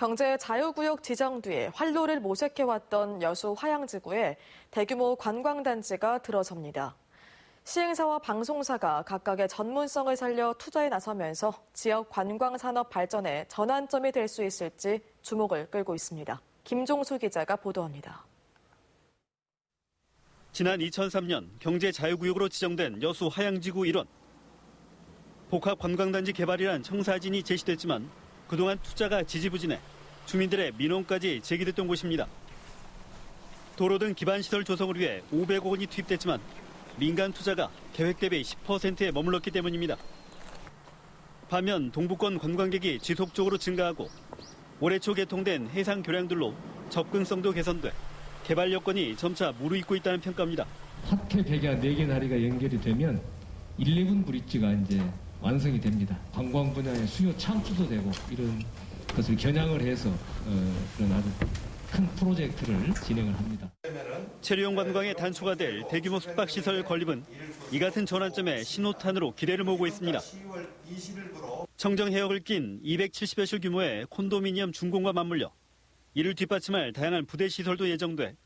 경제 자유구역 지정 뒤에 활로를 모색해왔던 여수 화양지구에 대규모 관광단지가 들어섭니다. 시행사와 방송사가 각각의 전문성을 살려 투자에 나서면서 지역 관광산업 발전에 전환점이 될 수 있을지 주목을 끌고 있습니다. 김종수 기자가 보도합니다. 지난 2003년 경제 자유구역으로 지정된 여수 화양지구 일원. 복합 관광단지 개발이란 청사진이 제시됐지만 그동안 투자가 지지부진해 주민들의 민원까지 제기됐던 곳입니다. 도로 등 기반시설 조성을 위해 500억 원이 투입됐지만 민간 투자가 계획 대비 10%에 머물렀기 때문입니다. 반면 동부권 관광객이 지속적으로 증가하고 올해 초 개통된 해상 교량들로 접근성도 개선돼 개발 여건이 점차 무르익고 있다는 평가입니다. 하태 백야 4개 다리가 연결이 되면 11 브릿지가 이제 완성이 됩니다. 관광 분야의 수요 창출도 되고 이런 것을 겨냥을 해서 어, 그런 아주 큰 프로젝트를 진행을 합니다. 체류용 관광의 단초가 될 대규모 숙박시설 건립은 이 같은 전환점에 신호탄으로 기대를 모으고 있습니다. 청정 해역을 낀 270여 실 규모의 콘도미니엄 준공과 맞물려 이를 뒷받침할 다양한 부대 시설도 예정돼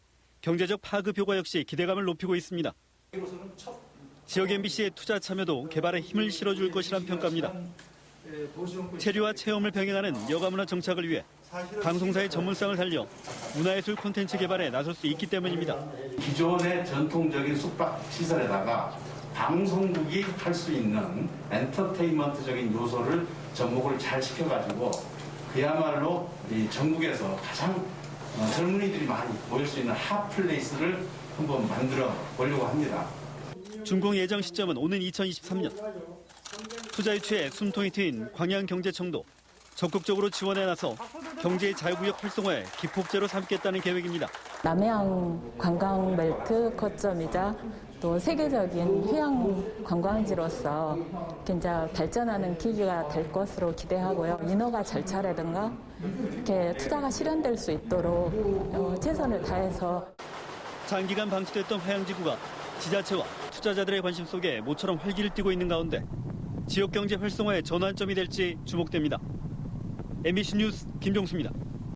경제적 파급 효과 역시 기대감을 높이고 있습니다. 지역 MBC의 투자 참여도 개발에 힘을 실어줄 것이란 평가입니다. 체류와 체험을 병행하는 여가문화 정착을 위해 방송사의 전문성을 살려 문화예술 콘텐츠 개발에 나설 수 있기 때문입니다. 기존의 전통적인 숙박 시설에다가 방송국이 할 수 있는 엔터테인먼트적인 요소를 접목을 잘 시켜가지고 그야말로 이 전국에서 가장 어, 젊은이들이 많이 모일 수 있는 핫플레이스를 한번 만들어 보려고 합니다. 준공 예정 시점은 오는 2023년. 투자 유치에 숨통이 트인 광양경제청도 적극적으로 지원해 나서 경제의 자유구역 활성화에 기폭제로 삼겠다는 계획입니다. 남해안 관광 벨트 거점이자 또 세계적인 휴양 관광지로서 굉장히 발전하는 기기가 될 것으로 기대하고요. 인허가 절차라든가 이렇게 투자가 실현될 수 있도록 어, 최선을 다해서 장기간 방치됐던 화양지구가 지자체와 투자자들의 관심 속에 모처럼 활기를 띠고 있는 가운데 지역 경제 활성화의 전환점이 될지 주목됩니다. MBC 뉴스 김종수입니다.